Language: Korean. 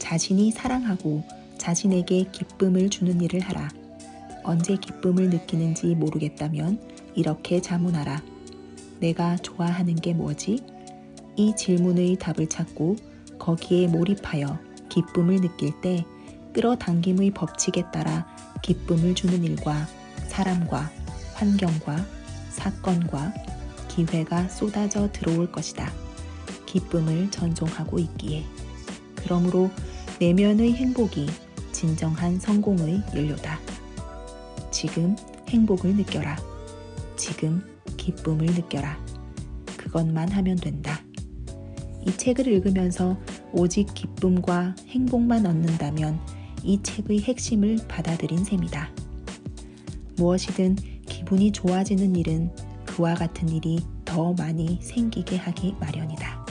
자신이 사랑하고 자신에게 기쁨을 주는 일을 하라. 언제 기쁨을 느끼는지 모르겠다면 이렇게 자문하라. 내가 좋아하는 게 뭐지? 이 질문의 답을 찾고 거기에 몰입하여 기쁨을 느낄 때 끌어당김의 법칙에 따라 기쁨을 주는 일과 사람과 환경과 사건과 기회가 쏟아져 들어올 것이다. 기쁨을 전송하고 있기에. 그러므로 내면의 행복이 진정한 성공의 연료다. 지금 행복을 느껴라. 지금 기쁨을 느껴라. 그것만 하면 된다. 이 책을 읽으면서 오직 기쁨과 행복만 얻는다면 이 책의 핵심을 받아들인 셈이다. 무엇이든 기분이 좋아지는 일은 그와 같은 일이 더 많이 생기게 하기 마련이다.